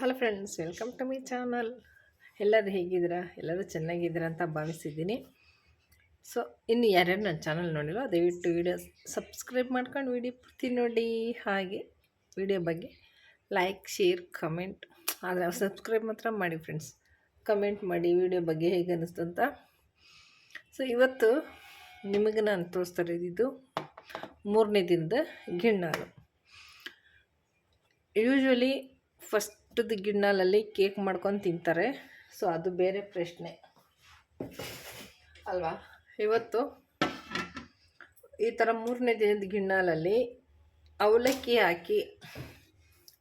Hello friends welcome to my channel ಎಲ್ಲರೂ ಹೇಗಿದ್ದೀರಾ? ಎಲ್ಲರೂ ಚೆನ್ನಾಗಿದ್ದೀರಾ ಅಂತ ಭಾವಿಸಿದ್ದೀನಿ. ಸೊ ಇನ್ನು ಯಾರ್ಯಾರು ನನ್ನ ಚಾನಲ್ ನೋಡಿಲ್ಲ ದಯವಿಟ್ಟು ವಿಡಿಯೋ ಸಬ್ಸ್ಕ್ರೈಬ್ ಮಾಡ್ಕೊಂಡು ವಿಡಿಯೋ ಪೂರ್ತಿ ನೋಡಿ. ಹಾಗೆ ವಿಡಿಯೋ ಬಗ್ಗೆ ಲೈಕ್ ಶೇರ್ ಕಮೆಂಟ್ ಆದರೆ ಸಬ್ಸ್ಕ್ರೈಬ್ ಮಾತ್ರ ಮಾಡಿ ಫ್ರೆಂಡ್ಸ್ ಕಮೆಂಟ್ ಮಾಡಿ ವಿಡಿಯೋ ಬಗ್ಗೆ ಹೇಗೆ ಅನ್ನಿಸ್ತು ಅಂತ. ಸೊ ಇವತ್ತು ನಿಮಗೆ ನಾನು ತೋರಿಸ್ತಾ ಇದು ಮೂರನೇ ದಿನದ ಗಿಣ್ಣಾಲು. ಯೂಶ್ವಲಿ ಫಸ್ಟ್ದು ಗಿಣ್ಣಾಲಲ್ಲಿ ಕೇಕ್ ಮಾಡ್ಕೊಂಡು ತಿಂತಾರೆ. ಸೊ, ಅದು ಬೇರೆ ಪ್ರಶ್ನೆ. ಅಲ್ವಾ? ಇವತ್ತು ಈ ಥರ ಮೂರನೇ ದಿನದ ಗಿಣ್ಣಾಲಲ್ಲಿ ಅವಲಕ್ಕಿ ಹಾಕಿ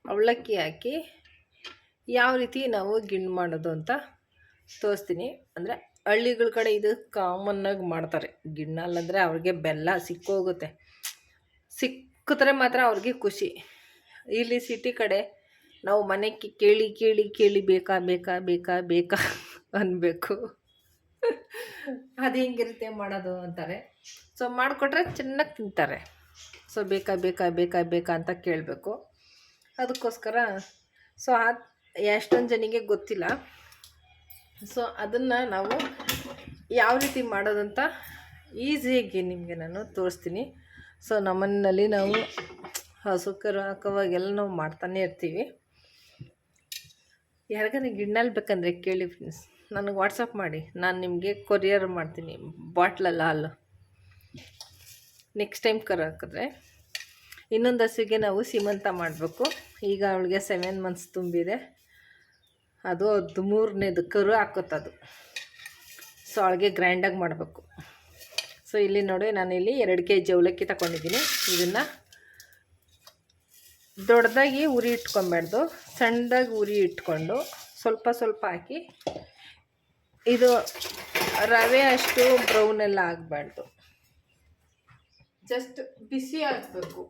ಅವಲಕ್ಕಿ ಹಾಕಿ ಯಾವ ರೀತಿ ನಾವು ಗಿಣ್ಣು ಮಾಡೋದು ಅಂತ ತೋರಿಸ್ತೀನಿ. ಅಂದರೆ, ಹಳ್ಳಿಗಳ ಕಡೆ ಇದು ಕಾಮನ್ನಾಗಿ ಮಾಡ್ತಾರೆ. ಗಿಣ್ಣಲ್ಲಂದರೆ ಅವ್ರಿಗೆ ಬೆಲ್ಲ ಸಿಕ್ಕೋಗುತ್ತೆ. ಸಿಕ್ಕಿದ್ರೆ ಮಾತ್ರ ಅವ್ರಿಗೆ ಖುಷಿ. ಇಲ್ಲಿ ಸಿಟಿ ಕಡೆ ನಾವು ಮನೆಗೆ ಕೇಳಿ ಕೇಳಿ ಕೇಳಿ ಬೇಕಾ ಬೇಕಾ ಬೇಕಾ ಬೇಕಾ ಅನ್ನಬೇಕು ಅದು ಹೆಂಗಿರುತ್ತೆ ಮಾಡೋದು ಅಂತಾರೆ. ಸೊ ಮಾಡಿಕೊಟ್ರೆ ಚೆನ್ನಾಗಿ ತಿಂತಾರೆ. ಸೊ ಬೇಕಾ ಬೇಕಾ ಬೇಕಾ ಬೇಕಾ ಅಂತ ಕೇಳಬೇಕು. ಅದಕ್ಕೋಸ್ಕರ ಸೊ ಆ ಎಷ್ಟೊಂದು ಜನಿಗೆ ಗೊತ್ತಿಲ್ಲ. ಸೊ ಅದನ್ನು ನಾವು ಯಾವ ರೀತಿ ಮಾಡೋದಂತ ಈಸಿಯಾಗಿ ನಿಮಗೆ ನಾನು ತೋರಿಸ್ತೀನಿ. ಸೊ ನಮ್ಮನ್ನಲ್ಲಿ ನಾವು ಹಸು ಕರು ಹಾಕೋವಾಗೆಲ್ಲ ನಾವು ಮಾಡ್ತಾನೆ ಇರ್ತೀವಿ. ಯಾರಿಗಾರ ಗಿಣ್ಣಲ್ಲಿ ಬೇಕಂದ್ರೆ ಕೇಳಿ ಫ್ರೆಂಡ್ಸ್ ನನಗೆ ವಾಟ್ಸಪ್ ಮಾಡಿ. ನಾನು ನಿಮಗೆ ಕೊರಿಯರ್ ಮಾಡ್ತೀನಿ. ಬಾಟ್ಲಲ್ಲಿ ಹಾಲು. ನೆಕ್ಸ್ಟ್ ಟೈಮ್ ಕರು ಇನ್ನೊಂದು ಹಸುವಿಗೆ ನಾವು ಸೀಮಂತ ಮಾಡಬೇಕು. ಈಗ ಅವಳಿಗೆ ಸೆವೆನ್ ಮಂತ್ಸ್ ತುಂಬಿದೆ. ಅದು ಅದು ಮೂರನೇದು ಕರು ಹಾಕೋತದು. ಸೊ ಅವಳಿಗೆ ಗ್ರ್ಯಾಂಡಾಗಿ ಮಾಡಬೇಕು. ಸೊ ಇಲ್ಲಿ ನೋಡಿ ನಾನು ಇಲ್ಲಿ ಎರಡು ಕೆ ಜಿ ಅವಲಕ್ಕಿ ತಗೊಂಡಿದ್ದೀನಿ. ಇದನ್ನು ದೊಡ್ಡದಾಗಿ ಉರಿ ಇಟ್ಕೊಬಾರ್ದು ಸಣ್ಣದಾಗಿ ಉರಿ ಇಟ್ಕೊಂಡು ಸ್ವಲ್ಪ ಸ್ವಲ್ಪ ಹಾಕಿ ಇದು ರವೆ ಅಷ್ಟು ಬ್ರೌನ್ ಎಲ್ಲ ಆಗಬಾರ್ದು. ಜಸ್ಟ್ ಬಿಸಿ ಆಗಬೇಕು.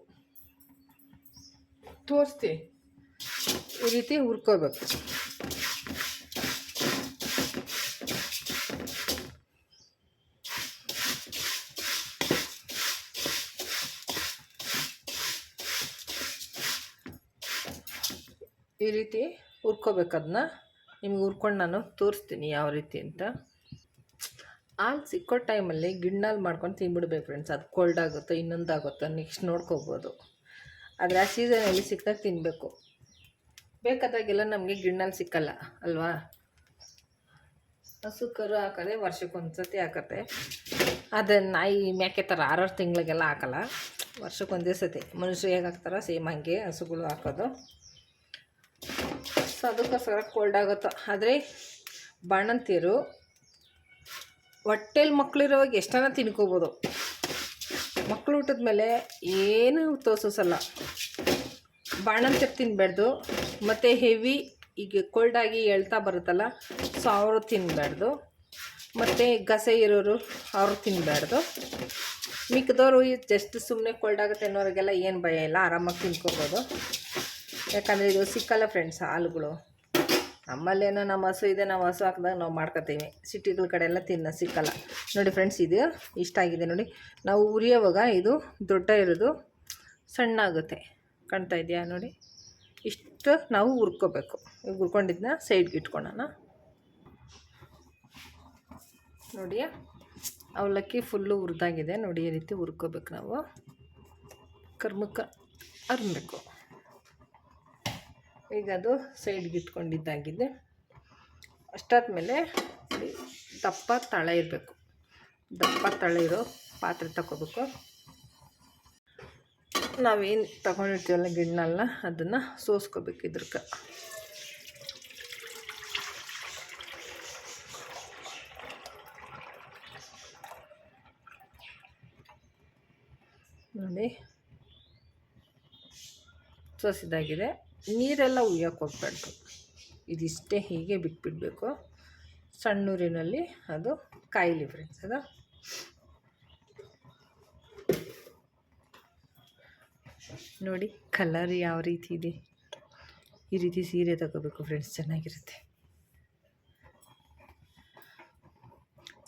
ತೋರಿಸ್ತೀನಿ ಈ ರೀತಿ ಹುರ್ಕೋಬೇಕು. ಈ ರೀತಿ ಹುರ್ಕೋಬೇಕು ಅದನ್ನ ನಿಮ್ಗೆ ಹುರ್ಕೊಂಡು ನಾನು ತೋರಿಸ್ತೀನಿ ಯಾವ ರೀತಿ ಅಂತ. ಹಾಲು ಸಿಕ್ಕೋ ಟೈಮಲ್ಲಿ ಗಿಣ್ಣಲ್ಲಿ ಮಾಡ್ಕೊಂಡು ತಿಂದ್ಬಿಡ್ಬೇಕು ಫ್ರೆಂಡ್ಸ್ ಅದು ಕೋಲ್ಡ್ ಆಗುತ್ತೋ ಇನ್ನೊಂದು ಆಗುತ್ತೋ ನೆಕ್ಸ್ಟ್ ನೋಡ್ಕೋಬೋದು. ಆದರೆ ಆ ಸೀಸನಲ್ಲಿ ಸಿಕ್ಕಾಗ ತಿನ್ನಬೇಕು ಬೇಕಾದಾಗೆಲ್ಲ ನಮಗೆ ಗಿಣ್ಣಲ್ಲಿ ಸಿಕ್ಕಲ್ಲ, ಅಲ್ವಾ? ಹಸು ಕರು ಹಾಕೋದೆ ವರ್ಷಕ್ಕೊಂದು ಸತಿ ಹಾಕತ್ತೆ. ಅದೇ ನಾಯಿ ಮೇಕೆ ಥರ ಆರಾರು ತಿಂಗಳಿಗೆಲ್ಲ ಹಾಕಲ್ಲ. ವರ್ಷಕ್ಕೊಂದೇ ಸತಿ. ಮನುಷ್ಯರು ಹೇಗೆ ಹಾಕ್ತಾರೋ ಸೇಮ್ ಹಾಗೆ ಹಸುಗಳು ಹಾಕೋದು. ಸೊ ಅದಕ್ಕೋಸ್ಕರ ಕೋಲ್ಡ್ ಆಗುತ್ತೋ. ಆದರೆ ಬಾಣಂತಿಯರು ಹೊಟ್ಟೆಲಿ ಮಕ್ಕಳಿರೋವಾಗ ಎಷ್ಟನ ತಿನ್ಕೋಬೋದು? ಮಕ್ಕಳು ಊಟದ ಮೇಲೆ ಏನು ತೋರಿಸಲ್ಲ ಬಾಣಂತಿರು ತಿನ್ನಬಾರ್ದು ಮತ್ತು ಹೆವಿ ಈಗ ಕೋಲ್ಡಾಗಿ ಎಳ್ತಾ ಬರುತ್ತಲ್ಲ, ಸೊ ಅವರು ತಿನ್ನಬಾರ್ದು ಮತ್ತು ಗಸೆ ಇರೋರು ಅವರು ತಿನ್ನಬಾರ್ದು ಮಿಕ್ಕದವರು ಜಸ್ಟ್ ಸುಮ್ಮನೆ ಕೋಲ್ಡ್ ಆಗುತ್ತೆ ಅನ್ನೋರಿಗೆಲ್ಲ ಏನು ಭಯ ಇಲ್ಲ, ಆರಾಮಾಗಿ ತಿನ್ಕೋಬೋದು. ಯಾಕಂದರೆ ಇದು ಸಿಕ್ಕಲ್ಲ ಫ್ರೆಂಡ್ಸ್ ಹಾಲುಗಳು. ನಮ್ಮಲ್ಲೇನೋ ನಮ್ಮ ಹಸು ಇದೆ ನಾವು ಹಸು ಹಾಕಿದಾಗ ನಾವು ಮಾಡ್ಕೊತೀವಿ. ಸಿಟಿಗಳ ಕಡೆ ಎಲ್ಲ ತಿನ್ನ ಸಿಕ್ಕಲ್ಲ. ನೋಡಿ ಫ್ರೆಂಡ್ಸ್ ಇದು ಇಷ್ಟ ಆಗಿದೆ ನೋಡಿ. ನಾವು ಉರಿಯೋವಾಗ ಇದು ದೊಡ್ಡ ಇರೋದು ಸಣ್ಣ ಆಗುತ್ತೆ. ಕಾಣ್ತಾ ಇದೆಯಾ ನೋಡಿ? ಇಷ್ಟು ನಾವು ಹುರ್ಕೋಬೇಕು. ಹುರ್ಕೊಂಡಿದ್ದನ್ನ ಸೈಡ್ಗೆ ಇಟ್ಕೊಳ್ಳೋಣ ನೋಡಿ ಅವಲಕ್ಕಿ ಫುಲ್ಲು ಹುರಿದಾಗಿದೆ ನೋಡಿ, ಈ ರೀತಿ ಹುರ್ಕೋಬೇಕು ನಾವು. ಕರ್ಮಕ್ಕೆ ಅರ್ಬೇಕು ಈಗ ಅದು ಸೈಡ್ಗೆ ಇಟ್ಕೊಂಡಿದ್ದಾಗಿದೆ. ಅಷ್ಟಾದಮೇಲೆ ದಪ್ಪ ತಳ ಇರಬೇಕು. ದಪ್ಪ ತಳ ಇರೋ ಪಾತ್ರೆ ತಗೋಬೇಕು ನಾವೇನು ತಗೊಂಡಿರ್ತೀವಲ್ಲ ಗಿಣ್ಣಲ್ಲ ಅದನ್ನು ಸೋಸ್ಕೋಬೇಕು ಇದ್ರಕ್ಕೆ ನೋಡಿ. ಸೋಸಿದಾಗಿದೆ ನೀರೆಲ್ಲ ಉಯ್ಯಕ್ಕೆ ಹೋಗ್ಬಾರ್ದು. ಇದಿಷ್ಟೇ ಹೀಗೆ ಬಿಟ್ಬಿಡಬೇಕು. ಸಣ್ಣೂರಿನಲ್ಲಿ ಅದು ಕಾಯಿಲಿ ಫ್ರೆಂಡ್ಸ್ ಅದು. ನೋಡಿ ಕಲರ್ ಯಾವ ರೀತಿ ಇದೆ. ಈ ರೀತಿ ಸೀರೆ ತಗೋಬೇಕು ಫ್ರೆಂಡ್ಸ್ ಚೆನ್ನಾಗಿರುತ್ತೆ.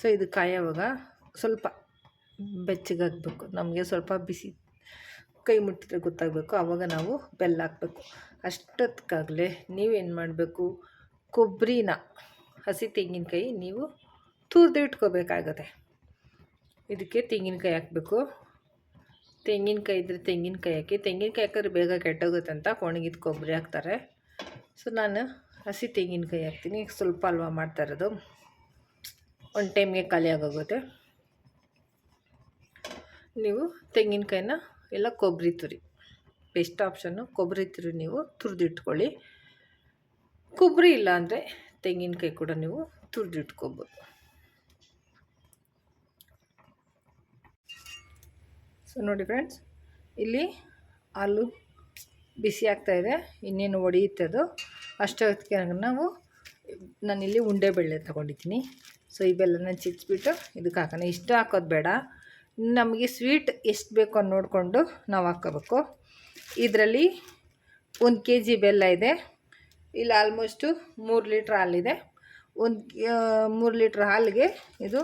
ಸೊ ಇದು ಕಾಯೋವಾಗ ಸ್ವಲ್ಪ ಬೆಚ್ಚಗಾಗಬೇಕು. ನಮಗೆ ಸ್ವಲ್ಪ ಬಿಸಿ ಕೈ ಮುಟ್ಟಿದ್ರೆ ಗೊತ್ತಾಗಬೇಕು ಆವಾಗ ನಾವು ಬೆಲ್ಲ ಹಾಕಬೇಕು. ಅಷ್ಟೊತ್ತಿಗಾಗಲೇ ನೀವೇನು ಮಾಡಬೇಕು? ಕೊಬ್ಬರಿನ ಹಸಿ ತೆಂಗಿನಕಾಯಿ ನೀವು ತುರಿದು ಇಟ್ಕೋಬೇಕಾಗತ್ತೆ. ಇದಕ್ಕೆ ತೆಂಗಿನಕಾಯಿ ಹಾಕಬೇಕು. ತೆಂಗಿನಕಾಯಿ ಇದ್ದರೆ ತೆಂಗಿನಕಾಯಿ ಹಾಕಿ, ತೆಂಗಿನಕಾಯಿ ಹಾಕಿದ್ರೆ ಬೇಗ ಕೆಟ್ಟೋಗುತ್ತೆ ಅಂತ ಒಣಗಿದ ಕೊಬ್ಬರಿ ಹಾಕ್ತಾರೆ. ಸೊ, ನಾನು ಹಸಿ ತೆಂಗಿನಕಾಯಿ ಹಾಕ್ತೀನಿ. ಸ್ವಲ್ಪ ಹಲ್ವಾ ಮಾಡ್ತಾ ಇರೋದು. ಒಂದು ಟೈಮ್ಗೆ ಖಾಲಿ ಆಗೋಗುತ್ತೆ. ನೀವು ತೆಂಗಿನಕಾಯಿನ ಎಲ್ಲ ಕೊಬ್ಬರಿ ತುರಿ. ಬೆಸ್ಟ್ ಆಪ್ಷನ್ನು ಕೊಬ್ಬರಿ ತುರಿ ನೀವು ತುರಿದಿಟ್ಕೊಳ್ಳಿ. ಕೊಬ್ಬರಿ ಇಲ್ಲ ಅಂದರೆ ತೆಂಗಿನಕಾಯಿ ಕೂಡ ನೀವು ತುರಿದಿಟ್ಕೋಬೋದು. ಸೊ ನೋಡಿ ಫ್ರೆಂಡ್ಸ್ ಇಲ್ಲಿ ಹಾಲು ಬಿಸಿ ಆಗ್ತಾಯಿದೆ ಇನ್ನೇನು ಒಡೆಯುತ್ತೆ ಅದು? ಅಷ್ಟೊತ್ತಿಗೆ ನಾವು ನಾನಿಲ್ಲಿ ಉಂಡೆ ಬೆಳ್ಳೆ ತೊಗೊಂಡಿದ್ದೀನಿ. ಸೊ ಈ ಬೆಲ್ಲನ ಚಿಚ್ಬಿಟ್ಟು ಇದಕ್ಕೆ ಹಾಕೋಣ. ಇಷ್ಟು ಹಾಕೋದು ಬೇಡ. ನಮಗೆ ಸ್ವೀಟ್ ಎಷ್ಟು ಬೇಕೋ ನೋಡಿಕೊಂಡು ನಾವು ಹಾಕ್ಕೋಬೇಕು ಇದರಲ್ಲಿ ಒಂದು ಕೆ ಜಿ ಬೆಲ್ಲ ಇದೆ. ಇಲ್ಲಿ ಆಲ್ಮೋಸ್ಟು ಮೂರು ಲೀಟ್ರ್ ಹಾಲಿದೆ ಒಂದು ಮೂರು ಲೀಟ್ರ್ ಹಾಲಿಗೆ ಇದು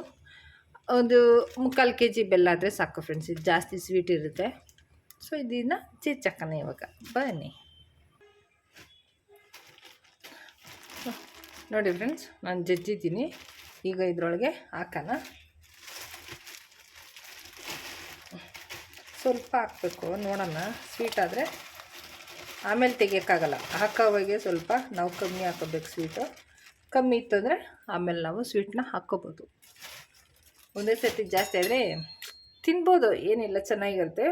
ಒಂದು ಮುಕ್ಕಾಲು ಕೆ ಜಿ ಬೆಲ್ಲ ಆದರೆ ಸಾಕು ಫ್ರೆಂಡ್ಸ್ ಇದು ಜಾಸ್ತಿ ಸ್ವೀಟ್ ಇರುತ್ತೆ. ಸೊ ಇದನ್ನು ಚಿಚ್ಚಕ್ಕನ ಇವಾಗ. ಬನ್ನಿ. ನೋಡಿ ಫ್ರೆಂಡ್ಸ್ ನಾನು ಜಜ್ಜಿದ್ದೀನಿ. ಈಗ ಇದರೊಳಗೆ ಹಾಕೋಣ. ಸ್ವಲ್ಪ ಹಾಕಬೇಕು, ನೋಡೋಣ ಸ್ವೀಟ್ ಆದರೆ. ಆಮೇಲೆ ತೆಗಿಯೋಕ್ಕಾಗಲ್ಲ. ಹಾಕೋವಾಗೆ ಸ್ವಲ್ಪ ನಾವು ಕಮ್ಮಿ ಹಾಕೋಬೇಕು ಸ್ವೀಟು ಕಮ್ಮಿ ಇತ್ತಂದರೆ ಆಮೇಲೆ ನಾವು ಸ್ವೀಟ್ನ ಹಾಕ್ಕೋಬೋದು. ಒಂದೇ ಸರ್ತಿ ಜಾಸ್ತಿ ಆದರೆ ತಿನ್ಬೋದು, ಏನಿಲ್ಲ, ಚೆನ್ನಾಗಿರುತ್ತೆ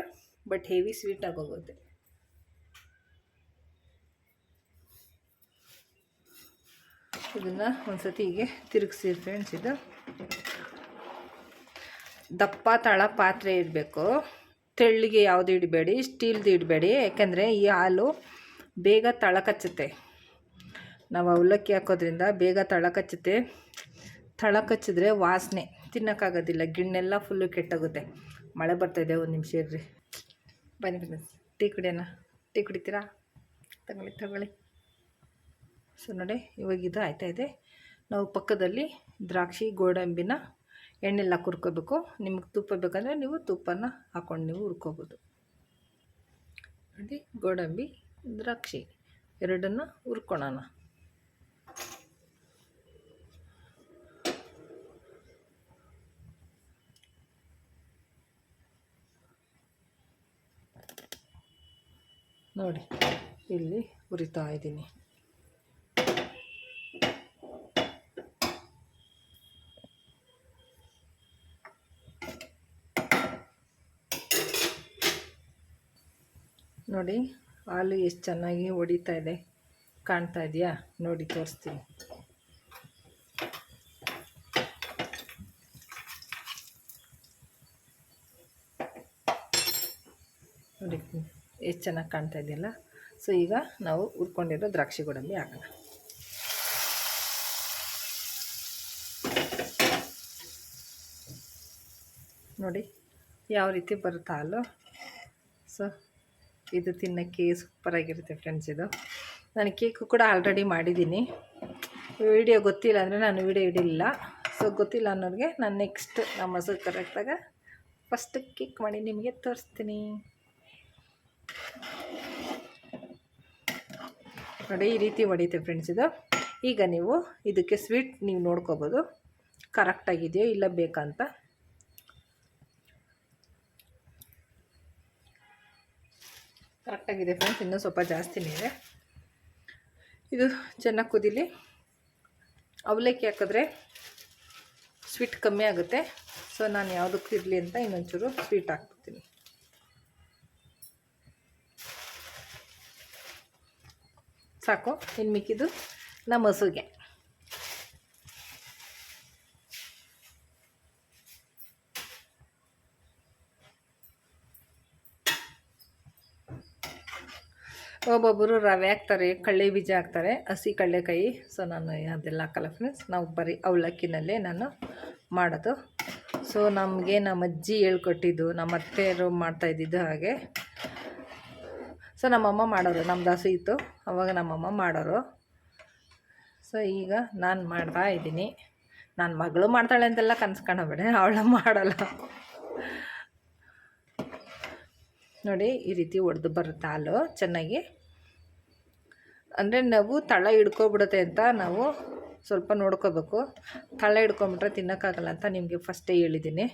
ಬಟ್ ಹೆವಿ ಸ್ವೀಟ್ ಆಗೋಗುತ್ತೆ. ಇದನ್ನು ಒಂದು ಸತಿ ಹೀಗೆ ತಿರುಗಿಸಿ ಫ್ರೆಂಡ್ಸ್ ಇದು. ದಪ್ಪ ತಳ ಪಾತ್ರೆ ಇರಬೇಕು. ತೆಳ್ಳಿಗೆ ಯಾವುದು ಇಡಬೇಡಿ, ಸ್ಟೀಲ್ದು ಇಡಬೇಡಿ, ಯಾಕೆಂದರೆ ಈ ಹಾಲು ಬೇಗ ತಳ ಕಚ್ಚುತ್ತೆ ನಾವು ಅವಲಕ್ಕಿ ಹಾಕೋದ್ರಿಂದ ಬೇಗ ತಳ ಕಚ್ಚುತ್ತೆ ತಳ ಕಚ್ಚಿದ್ರೆ ವಾಸನೆ, ತಿನ್ನೋಕ್ಕಾಗೋದಿಲ್ಲ, ಗಿಣ್ಣೆಲ್ಲ ಫುಲ್ಲು ಕೆಟ್ಟೋಗುತ್ತೆ. ಮಳೆ ಬರ್ತಾಯಿದೆ ಒಂದು ನಿಮಿಷ ಇರ್ರಿ. ಬನ್ನಿ ಬನ್ನಿ, ಟೀ ಕುಡಿಯೋಣ. ಟೀ ಕುಡಿತೀರಾ? ತಗೊಳ್ಳಿ ತಗೊಳ್ಳಿ. ಸೊ ನೋಡಿ, ಇವಾಗ ಇದು ಆಯ್ತಾ ಇದೆ. ನಾವು ಪಕ್ಕದಲ್ಲಿ ದ್ರಾಕ್ಷಿ, ಗೋಡಂಬಿನ ಎಣ್ಣೆಲ್ಲ ಹುರ್ಕೋಬೇಕು ನಿಮಗೆ ತುಪ್ಪ ಬೇಕಂದರೆ ನೀವು ತುಪ್ಪನ ಹಾಕ್ಕೊಂಡು ನೀವು ಹುರ್ಕೋಬೋದು. ನೋಡಿ, ಗೋಡಂಬಿ, ದ್ರಾಕ್ಷಿ ಎರಡನ್ನು ಹುರ್ಕೊಳೋಣ. ನೋಡಿ, ಇಲ್ಲಿ ಹುರಿತಾ ಇದ್ದೀನಿ. ನೋಡಿ, ಹಾಲು ಎಷ್ಟು ಚೆನ್ನಾಗಿ ಹೊಡಿತಾ ಇದೆ. ಕಾಣ್ತಾ ಇದೆಯಾ? ನೋಡಿ, ತೋರಿಸ್ತೀನಿ. ನೋಡಿ, ಎಷ್ಟು ಚೆನ್ನಾಗಿ ಕಾಣ್ತಾ ಇದೆಯಲ್ಲ? ಸೊ, ಈಗ ನಾವು ಉರ್ಕೊಂಡಿರೋ ದ್ರಾಕ್ಷಿ ಗೋಡಂಬಿ ಹಾಕೋಣ. ನೋಡಿ, ಯಾವ ರೀತಿ ಬರುತ್ತಾ ಹಾಲು? ಸೊ ಇದು ತಿನ್ನೋಕ್ಕೆ ಸೂಪರಾಗಿರುತ್ತೆ ಫ್ರೆಂಡ್ಸ್ ಇದು. ನಾನು ಕೇಕು ಕೂಡ ಆಲ್ರೆಡಿ ಮಾಡಿದ್ದೀನಿ. ವಿಡಿಯೋ ಗೊತ್ತಿಲ್ಲ ಅಂದರೆ ನಾನು ವಿಡಿಯೋ ಇಡಲಿಲ್ಲ ಸೊ ಗೊತ್ತಿಲ್ಲ ಅನ್ನೋರಿಗೆ ನಾನು ನೆಕ್ಸ್ಟ್ ನಮ್ಮ ಮೊಸರು ಕರೆಕ್ಟಾಗ ಫಸ್ಟ್ ಕೇಕ್ ಮಾಡಿ ನಿಮಗೆ ತೋರಿಸ್ತೀನಿ. ನೋಡಿ, ಈ ರೀತಿ ಹೊಡಿತೆ ಫ್ರೆಂಡ್ಸ್ ಇದು. ಈಗ ನೀವು ಇದಕ್ಕೆ ಸ್ವೀಟ್ ನೀವು ನೋಡ್ಕೋಬೋದು. ಕರೆಕ್ಟಾಗಿದೆಯೋ ಇಲ್ಲ ಬೇಕಂತ ಕರೆಕ್ಟಾಗಿದೆ ಫ್ರೆಂಡ್ಸ್, ಇನ್ನೂ ಸ್ವಲ್ಪ ಜಾಸ್ತಿನೇ ಇದೆ. ಇದು ಚೆನ್ನಾಗಿ ಕುದಿಲಿ. ಅವಲಕ್ಕಿ ಹಾಕಿದ್ರೆ ಸ್ವೀಟ್ ಕಮ್ಮಿ ಆಗುತ್ತೆ. ಸೊ ನಾನು ಯಾವುದಕ್ಕೂ ಇರಲಿ ಅಂತ ಇನ್ನೊಂಚೂರು ಸ್ವೀಟ್ ಹಾಕ್ಬಿಡ್ತೀನಿ. ಸಾಕು, ಇನ್ನು ಮಿಕ್ಕಿದ್ದು ನಮ್ಮ ಹಸುಗೆ. ಒಬ್ಬೊಬ್ಬರು ರವೆ ಹಾಕ್ತಾರೆ, ಕಳ್ಳೆ ಬೀಜ ಹಾಕ್ತಾರೆ, ಹಸಿ ಕಡಲೆಕಾಯಿ ಸೊ ನಾನು ಅದೆಲ್ಲ ಹಾಕಲ್ಲ ಫ್ರೆಂಡ್ಸ್ ನಾವು ಬರೀ ಅವಲಕ್ಕಿನಲ್ಲೇ ನಾನು ಮಾಡೋದು. ಸೊ ನಮಗೆ ನಮ್ಮ ಅಜ್ಜಿ ಹೇಳ್ಕೊಟ್ಟಿದ್ದು, ನಮ್ಮ ಅತ್ತೆಯರು ಮಾಡ್ತಾಯಿದ್ದಿದ್ದು ಹಾಗೆ. ಸೊ ನಮ್ಮಮ್ಮ ಮಾಡೋರು, ನಮ್ಮ ಹಸು ಇತ್ತು. ಅವಾಗ ನಮ್ಮಮ್ಮ ಮಾಡೋರು. ಸೊ ಈಗ ನಾನು ಮಾಡ್ತಾ ಇದ್ದೀನಿ. ನನ್ನ ಮಗಳು ಮಾಡ್ತಾಳೆ ಅಂತೆಲ್ಲ ಕನ್ಸ್ಕೊಳಬೇಡ ಅವಳ ಮಾಡಲ್ಲ. ನೋಡಿ, ಈ ರೀತಿ ಒಡೆದು ಬರುತ್ತೆ ಹಾಲು ಚೆನ್ನಾಗಿ. ಅಂದರೆ ನಾವು ತಳ ಹಿಡ್ಕೊಬಿಡುತ್ತೆ ಅಂತ ನಾವು ಸ್ವಲ್ಪ ನೋಡ್ಕೋಬೇಕು. ತಳ ಹಿಡ್ಕೊಂಬಿಟ್ರೆ ತಿನ್ನೋಕ್ಕಾಗಲ್ಲ ಅಂತ ನಿಮಗೆ ಫಸ್ಟೇ ಹೇಳಿದ್ದೀನಿ.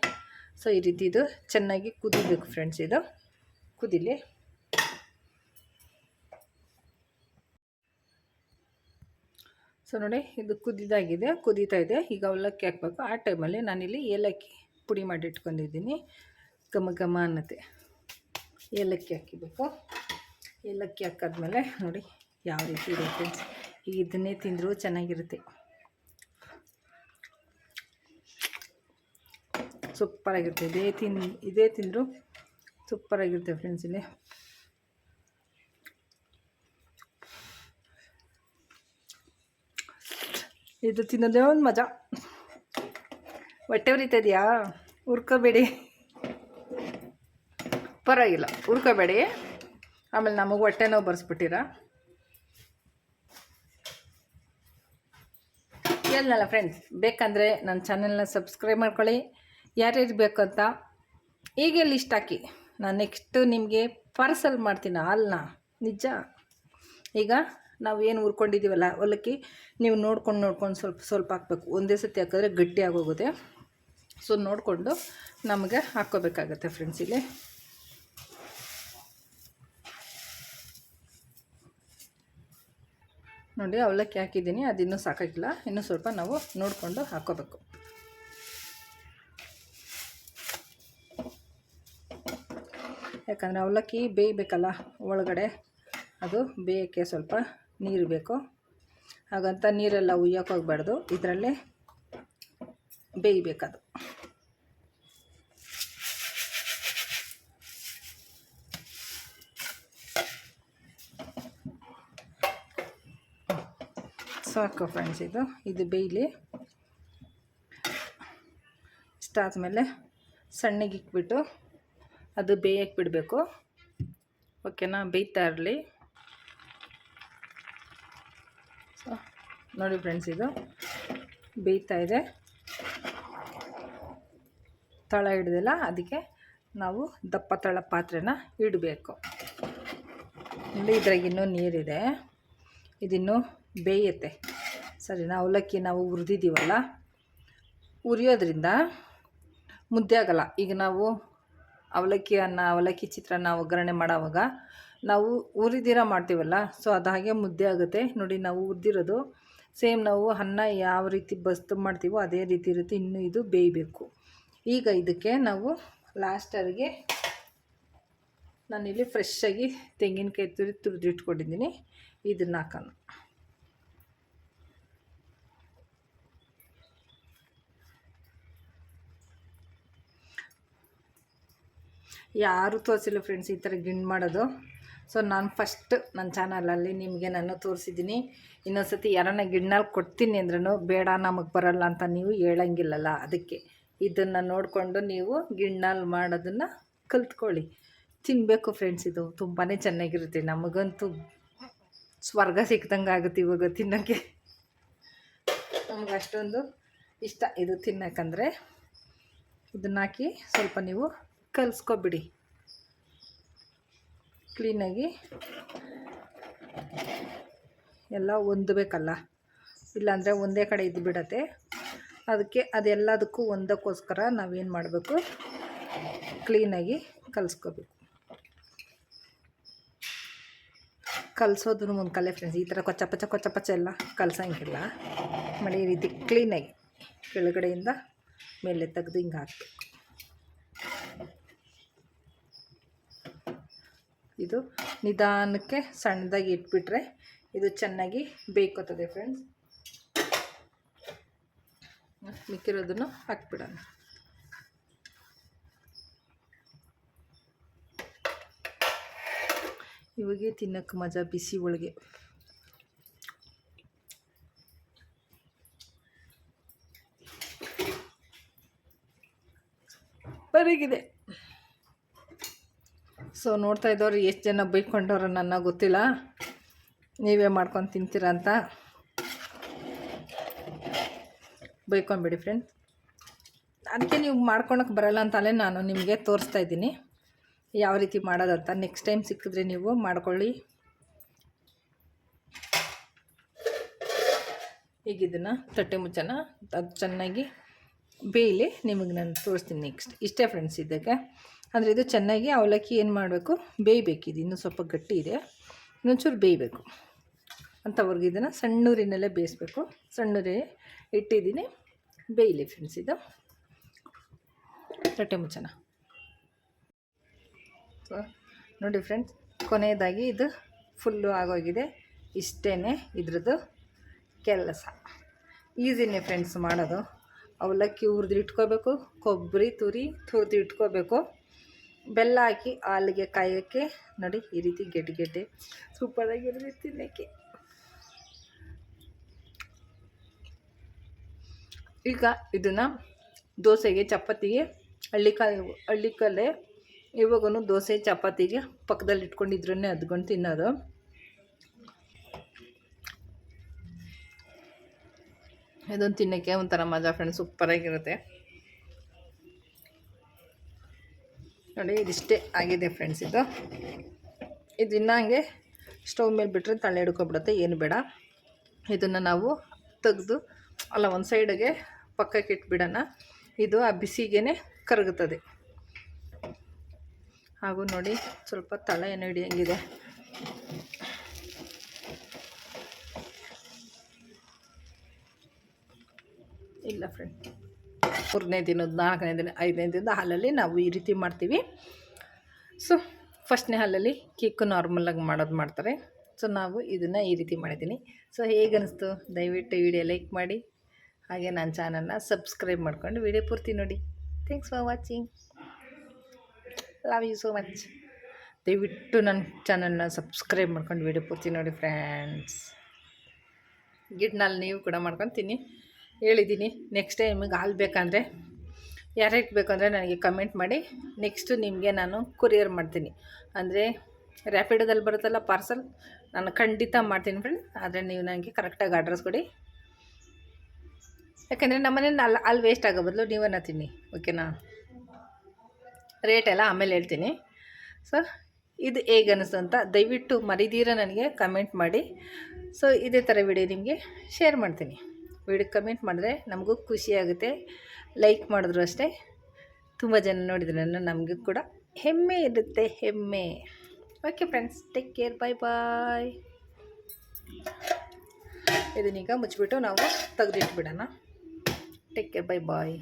ಸೊ ಈ ರೀತಿ ಇದು ಚೆನ್ನಾಗಿ ಕುದಿಬೇಕು ಫ್ರೆಂಡ್ಸ್ ಇದು. ಕುದಿಲಿ. ಸೊ ನೋಡಿ ಇದು ಕುದಿದಾಗಿದೆ, ಕುದೀತಾ ಇದೆ. ಈಗ ಅವಲಕ್ಕಿ ಹಾಕ್ಬೇಕು. ಆ ಟೈಮಲ್ಲಿ ನಾನಿಲ್ಲಿ ಏಲಕ್ಕಿ ಪುಡಿ ಮಾಡಿ ಇಟ್ಕೊಂಡಿದ್ದೀನಿ. ಘಮ ಘಮ ಅನ್ನತ್ತೆ. ಏಲಕ್ಕಿ ಹಾಕಿಬೇಕು. ಏಲಕ್ಕಿ ಹಾಕಾದ್ಮೇಲೆ ನೋಡಿ ಯಾವ ರೀತಿ ಇದೆ ಫ್ರೆಂಡ್ಸ್ ಇದನ್ನೇ ತಿಂದರೂ ಚೆನ್ನಾಗಿರುತ್ತೆ. ಸೂಪರಾಗಿರುತ್ತೆ ಇದೇ ತಿನ್, ಇದೇ ತಿಂದರೂ ಸೂಪರಾಗಿರುತ್ತೆ ಫ್ರೆಂಡ್ಸ್ ಇಲ್ಲಿ. ಇದು ತಿನ್ನೋದೇ ಒಂದು ಮಜಾ. ಹೊಟ್ಟೆ ಉರಿತದೆಯಾ ಹುರ್ಕೋಬೇಡಿ ಪರವಾಗಿಲ್ಲ. ಹುರ್ಕೋಬೇಡಿ ಆಮೇಲೆ ನಮಗೆ ಹೊಟ್ಟೆ ನೋವು ಬರ್ಸ್ಬಿಟ್ಟಿರ? ಹೇಳಲ್ಲ ಫ್ರೆಂಡ್ಸ್ ಬೇಕಂದರೆ ನನ್ನ ಚಾನೆಲ್ನ ಸಬ್ಸ್ಕ್ರೈಬ್ ಮಾಡ್ಕೊಳ್ಳಿ. ಯಾರ್ಯಾರು ಬೇಕು ಅಂತ ಹೀಗೆ ಲಿಸ್ಟ್ ಹಾಕಿ. ನಾನು ನೆಕ್ಸ್ಟು ನಿಮಗೆ ಪಾರ್ಸಲ್ ಮಾಡ್ತೀನಿ ಹಾಲನ್ನ ನಿಜ? ಈಗ ನಾವು ಏನು ಹುರ್ಕೊಂಡಿದ್ದೀವಲ್ಲ ಅವಲಕ್ಕಿ ನೀವು ನೋಡ್ಕೊಂಡು ನೋಡ್ಕೊಂಡು ಸ್ವಲ್ಪ ಸ್ವಲ್ಪ ಹಾಕ್ಬೇಕು. ಒಂದೇ ಸತಿ ಹಾಕಿದ್ರೆ ಗಟ್ಟಿ ಆಗೋಗುತ್ತೆ. ಸೊ ನೋಡಿಕೊಂಡು ನಮಗೆ ಹಾಕ್ಕೋಬೇಕಾಗತ್ತೆ ಫ್ರೆಂಡ್ಸ್ ಇಲ್ಲಿ? ನೋಡಿ ಅವಲಕ್ಕಿ ಹಾಕಿದ್ದೀನಿ, ಅದಿನ್ನೂ ಸಾಕಾಗಿಲ್ಲ. ಇನ್ನೂ ಸ್ವಲ್ಪ ನಾವು ನೋಡಿಕೊಂಡು ಹಾಕ್ಕೋಬೇಕು ಯಾಕಂದರೆ ಅವಲಕ್ಕಿ ಬೇಯಬೇಕಲ್ಲ ಒಳಗಡೆ, ಅದು ಬೇಯೋಕ್ಕೆ ಸ್ವಲ್ಪ ನೀರು ಬೇಕು. ಹಾಗಂತ ನೀರೆಲ್ಲ ಉಯ್ಯೋಕೆ ಹೋಗ್ಬಾರ್ದು, ಇದರಲ್ಲೇ ಬೇಯಬೇಕದು. ಸಾಕು ಫ್ರೆಂಡ್ಸ್ ಇದು. ಇದು ಬೇಯಲಿ. ಇಷ್ಟಾದಮೇಲೆ ಸಣ್ಣಗೆ ಇಕ್ಬಿಟ್ಟು ಅದು ಬೇಯಕ್ಕೆ ಬಿಡಬೇಕು. ಓಕೆನಾ ಬೇಯ್ತಾ ಇರಲಿ. ಸೊ ನೋಡಿ ಫ್ರೆಂಡ್ಸ್ ಇದು. ಬೇಯ್ತಾ ಇದೆ. ತಳ ಹಿಡ್ದಿಲ್ಲ, ಅದಕ್ಕೆ ನಾವು ದಪ್ಪ ತಳ ಪಾತ್ರೆನ ಇಡಬೇಕು. ಇಲ್ಲಿ ಇದ್ರಾಗ ಇನ್ನೂ ನೀರಿದೆ. ಇದಿನ್ನೂ ಬೇಯುತ್ತೆ. ಸರಿನಾ ಅವಲಕ್ಕಿ ನಾವು ಹುರಿದಿದ್ದೀವಲ್ಲ ಉರಿಯೋದ್ರಿಂದ ಮುದ್ದೆ ಆಗಲ್ಲ. ಈಗ ನಾವು ಅವಲಕ್ಕಿ ಅನ್ನ ಅವಲಕ್ಕಿ ಚಿತ್ರಾನ್ನ ಒಗ್ಗರಣೆ ಮಾಡೋವಾಗ ನಾವು ಉರಿದಿರ ಮಾಡ್ತೀವಲ್ಲ, ಸೊ ಅದು ಹಾಗೆ ಮುದ್ದೆ ಆಗುತ್ತೆ. ನೋಡಿ, ನಾವು ಉರಿದಿರೋದು ಸೇಮ್ ನಾವು ಅನ್ನ ಯಾವ ರೀತಿ ಬಸ್ತು ಮಾಡ್ತೀವೋ ಅದೇ ರೀತಿ ಇರುತ್ತೆ. ಇನ್ನೂ ಇದು ಬೇಯಬೇಕು. ಈಗ ಇದಕ್ಕೆ ನಾವು ಲಾಸ್ಟರಿಗೆ ನಾನಿಲ್ಲಿ ಫ್ರೆಶ್ಶಾಗಿ ತೆಂಗಿನಕಾಯಿ ತುರಿ ತುರಿದಿಟ್ಕೊಂಡಿದ್ದೀನಿ. ಇದನ್ನು ಹಾಕೋಣ. ಯಾರೂ ತೋರಿಸಿಲ್ಲ ಫ್ರೆಂಡ್ಸ್ ಈ ಥರ ಗಿಂಡ್ ಮಾಡೋದು. ಸೊ ನಾನು ಫಸ್ಟ್ ನನ್ನ ಚಾನಲಲ್ಲಿ ನಿಮಗೆ ನಾನು ತೋರಿಸಿದ್ದೀನಿ. ಇನ್ನೊಂದು ಸತಿ ಯಾರನ್ನ ಗಿಣ್ಣಲ್ಲಿ ಕೊಡ್ತೀನಿ ಅಂದ್ರೂ ಬೇಡ, ನಮಗೆ ಬರಲ್ಲ ಅಂತ ನೀವು ಹೇಳಂಗಿಲ್ಲಲ್ಲ. ಅದಕ್ಕೆ ಇದನ್ನು ನೋಡಿಕೊಂಡು ನೀವು ಗಿಣ್ಣಲ್ಲಿ ಮಾಡೋದನ್ನು ಕಲ್ತ್ಕೊಳ್ಳಿ. ತಿನ್ನಬೇಕು ಫ್ರೆಂಡ್ಸ್ ಇದು. ತುಂಬಾ ಚೆನ್ನಾಗಿರುತ್ತೆ. ನಮಗಂತೂ ಸ್ವರ್ಗ ಸಿಕ್ದಂಗೆ ಆಗುತ್ತೆ ಇವಾಗ ತಿನ್ನೋಕ್ಕೆ. ನಮ್ಗೆ ಅಷ್ಟೊಂದು ಇಷ್ಟ. ಇದು ತಿನ್ನೋಕ್ಕಂದರೆ ಇದನ್ನಾಕಿ ಸ್ವಲ್ಪ ನೀವು ಕಲಿಸ್ಕೊಬಿಡಿ. ಕ್ಲೀನಾಗಿ. ಎಲ್ಲ ಹೊಂದಬೇಕಲ್ಲ. ಇಲ್ಲಾಂದರೆ ಒಂದೇ ಕಡೆ ಇದ್ದು ಬಿಡತ್ತೆ. ಅದಕ್ಕೆ ಅದೆಲ್ಲದಕ್ಕೂ ಒಂದಕ್ಕೋಸ್ಕರ ನಾವೇನು ಮಾಡಬೇಕು? ಕ್ಲೀನಾಗಿ ಕಲಿಸ್ಕೋಬೇಕು. ಕಲಿಸೋದ್ರ ಮುಂದೆ ಫ್ರೆಂಡ್ಸ್ ಈ ಥರ ಕೊಚ್ಚ ಪಚ್ಚ ಕೊಚ್ಚ ಪಚ್ಚ ಎಲ್ಲ ಕಲಸಂಗಿಲ್ಲ. ಮಳೆ ರೀತಿ ಕ್ಲೀನಾಗಿ ಕೆಳಗಡೆಯಿಂದ ಮೇಲೆ ತೆಗೆದು ಹಿಂಗೆ ಹಾಕಬೇಕು. ಇದು ನಿಧಾನಕ್ಕೆ ಸಣ್ಣದಾಗಿ ಇಟ್ಬಿಟ್ರೆ ಇದು ಚೆನ್ನಾಗಿ ಬೇಯ್ಕೋತದೆ ಫ್ರೆಂಡ್ಸ್ ಮಿಕ್ಕಿರೋದನ್ನು ಹಾಕ್ಬಿಡೋಣ. ಇವಾಗೆ ತಿನ್ನೋಕ್ಕೆ ಮಜಾ ಬಿಸಿ ಒಳಗೆ ಬರೀಗಿದೆ. ಸೊ ನೋಡ್ತಾ ಇದ್ದವ್ರು ಎಷ್ಟು ಜನ ಬೈಕೊಂಡವ್ರು ನನ್ನ ಗೊತ್ತಿಲ್ಲ. ನೀವೇ ಮಾಡ್ಕೊಂಡು ತಿಂತೀರ ಅಂತ. ಬೈಕೊಂಬಿಡಿ ಫ್ರೆಂಡ್ಸ್ ಅದಕ್ಕೆ ನೀವು ಮಾಡ್ಕೊಳಕ್ಕೆ ಬರಲ್ಲ ಅಂತಲೇ ನಾನು ನಿಮಗೆ ತೋರಿಸ್ತಾ ಇದ್ದೀನಿ. ಯಾವ ರೀತಿ ಮಾಡೋದಂತ. ನೆಕ್ಸ್ಟ್ ಟೈಮ್ ಸಿಕ್ಕಿದ್ರೆ ನೀವು ಮಾಡ್ಕೊಳ್ಳಿ. ಈಗ ಇದನ್ನು ತಟ್ಟೆ ಮುಚ್ಚನ. ಅದು ಚೆನ್ನಾಗಿ ಬೇಯಲಿ. ನಿಮಗೆ ನಾನು ತೋರಿಸ್ತೀನಿ ನೆಕ್ಸ್ಟ್ ಇಷ್ಟೇ ಫ್ರೆಂಡ್ಸ್ ಇದಕ್ಕೆ. ಅಂದರೆ ಇದು ಚೆನ್ನಾಗಿ ಅವಲಕ್ಕಿ ಏನು ಮಾಡಬೇಕು? ಬೇಯಬೇಕು ಇದು ಇನ್ನೂ ಸ್ವಲ್ಪ ಗಟ್ಟಿ ಇದೆ. ಇನ್ನೊಂಚೂರು ಬೇಯಬೇಕು. ಅಂಥವ್ರಿಗೆ ಇದನ್ನು ಸಣ್ಣೂರಿನಲ್ಲೇ ಬೇಯಿಸ್ಬೇಕು. ಸಣ್ಣೂರಿ ಇಟ್ಟಿದ್ದೀನಿ. ಬೇಯಲಿ ಫ್ರೆಂಡ್ಸ್ ಇದು. ತಟ್ಟೆ ಮುಚ್ಚನ ನೋಡಿ ಫ್ರೆಂಡ್ಸ್ ಕೊನೆಯದಾಗಿ ಇದು ಫುಲ್ಲು ಆಗೋಗಿದೆ. ಇಷ್ಟೇ ಇದ್ರದ್ದು ಕೆಲಸ. ಈಸಿನೇ ಫ್ರೆಂಡ್ಸ್ ಮಾಡೋದು. ಅವಲಕ್ಕಿ ಹುರಿದು ಇಟ್ಕೋಬೇಕು. ಕೊಬ್ಬರಿ, ತುರಿ, ತುರಿದು ಇಟ್ಕೋಬೇಕು. ಬೆಲ್ಲ ಹಾಕಿ ಹಾಲಿಗೆ ಕಾಯೋಕ್ಕೆ ನೋಡಿ ಈ ರೀತಿ ಗೆಡ್ಡೆ ಗೆಡ್ಡೆ ಸೂಪರಾಗಿರುತ್ತೆ ತಿನ್ನೋಕ್ಕೆ. ಈಗ ಇದನ್ನು ದೋಸೆಗೆ ಚಪಾತಿಗೆ ಹಳ್ಳಿ ಕಾಲು ಹಳ್ಳಿ ಕಲೆ ಇವಾಗೂ ದೋಸೆ ಚಪಾತಿಗೆ ಪಕ್ಕದಲ್ಲಿ ಇಟ್ಕೊಂಡಿದ್ರೇ ಅದ್ಕೊಂಡು ತಿನ್ನೋದು. ಇದೊಂದು ತಿನ್ನೋಕ್ಕೆ ಒಂಥರ ಮಜಾ ಫ್ರೆಂಡ್ಸ್ ಸೂಪರಾಗಿರುತ್ತೆ. ನೋಡಿ, ಇದಿಷ್ಟೇ ಆಗಿದೆ ಫ್ರೆಂಡ್ಸ್ ಇದು. ಇದು ಇನ್ನೂ ಹಂಗೆ ಸ್ಟವ್ ಮೇಲೆ ಬಿಟ್ಟರೆ ತಳ್ಳೆ ಹಿಡ್ಕೊಬಿಡುತ್ತೆ, ಏನು ಬೇಡ. ಇದನ್ನು ನಾವು ತೆಗೆದು, ಅಲ್ಲ, ಒಂದು ಸೈಡಿಗೆ ಪಕ್ಕಕ್ಕೆ ಇಟ್ಬಿಡೋಣ. ಇದು ಆ ಬಿಸಿಗೆ ಕರಗುತ್ತದೆ. ಹಾಗೂ ನೋಡಿ, ಸ್ವಲ್ಪ ತಳ ಏನು ಹಿಡಿಯಂಗಿದೆ. ಇಲ್ಲ ಫ್ರೆಂಡ್ ಮೂರನೇ ದಿನದ, ನಾಲ್ಕನೇ ದಿನ, ಐದನೇ ದಿನದ ಹಾಲಲ್ಲಿ ನಾವು ಈ ರೀತಿ ಮಾಡ್ತೀವಿ. ಸೊ ಫಸ್ಟ್ನೇ ಹಾಲಲ್ಲಿ ಕೇಕು ನಾರ್ಮಲಾಗಿ ಮಾಡೋದು ಮಾಡ್ತಾರೆ. ಸೊ ನಾವು ಇದನ್ನು ಈ ರೀತಿ ಮಾಡಿದ್ದೀನಿ. ಸೊ ಹೇಗೆ ಅನಿಸ್ತು ದಯವಿಟ್ಟು ವಿಡಿಯೋ ಲೈಕ್ ಮಾಡಿ. ಹಾಗೆ ನನ್ನ ಚಾನಲ್ನ ಸಬ್ಸ್ಕ್ರೈಬ್ ಮಾಡ್ಕೊಂಡು ವಿಡಿಯೋ ಪೂರ್ತಿ ನೋಡಿ. Thanks for watching love you so much ದಯವಿಟ್ಟು ನನ್ನ ಚಾನಲ್ನ ಸಬ್ಸ್ಕ್ರೈಬ್ ಮಾಡ್ಕೊಂಡು ವಿಡಿಯೋ ಪೂರ್ತಿ ನೋಡಿ ಫ್ರೆಂಡ್ಸ್ ಗಿಡ್ನಲ್ಲಿ ನೀವು ಕೂಡ ಮಾಡ್ಕೊತೀನಿ. ಹೇಳಿದ್ದೀನಿ. ನೆಕ್ಸ್ಟ್ ಟೈಮಿಗೆ ಹಾಲು ಬೇಕಂದರೆ ಯಾರ್ಯಾರಿಗೆ ಬೇಕಂದರೆ ನನಗೆ ಕಮೆಂಟ್ ಮಾಡಿ. ನೆಕ್ಸ್ಟು ನಿಮಗೆ ನಾನು ಕೊರಿಯರ್ ಮಾಡ್ತೀನಿ. ಅಂದರೆ ರ್ಯಾಪಿಡೋದಲ್ಲಿ ಬರುತ್ತಲ್ಲ ಪಾರ್ಸಲ್ ನಾನು ಖಂಡಿತ ಮಾಡ್ತೀನಿ ಫ್ರೆಂಡ್ ಆದರೆ ನೀವು ನನಗೆ ಕರೆಕ್ಟಾಗಿ ಅಡ್ರೆಸ್ ಕೊಡಿ. ಯಾಕೆಂದರೆ ನಮ್ಮನೆ ಅಲ್ಲಿ ಅಲ್ಲಿ ವೇಸ್ಟ್ ಆಗೋ ಬದಲು ನೀವನ್ನ ತಿನ್ನಿ ಓಕೆನಾ ರೇಟ್ ಎಲ್ಲ ಆಮೇಲೆ ಹೇಳ್ತೀನಿ. ಸೊ ಇದು ಹೇಗೆ ಅನ್ನಿಸ್ತು ಅಂತ ದಯವಿಟ್ಟು ಮರಿದೀರ ನನಗೆ ಕಮೆಂಟ್ ಮಾಡಿ. ಸೊ ಇದೇ ಥರ ವಿಡಿಯೋ ನಿಮಗೆ ಶೇರ್ ಮಾಡ್ತೀನಿ. ವಿಡಿಯೋ ಕಮೆಂಟ್ ಮಾಡಿದ್ರೆ ನಮಗೂ ಖುಷಿಯಾಗುತ್ತೆ ಲೈಕ್ ಮಾಡಿದ್ರು ಅಷ್ಟೇ. ತುಂಬ ಜನ ನೋಡಿದ್ರೆ ನಮಗೂ ಕೂಡ. ಹೆಮ್ಮೆ ಇರುತ್ತೆ, ಹೆಮ್ಮೆ. Okay friends take care bye bye ಇದನ್ನೀಗ ಮುಚ್ಚಿಬಿಟ್ಟು ನಾವು ತೆಗೆದಿಟ್ಬಿಡೋಣ. Take care bye bye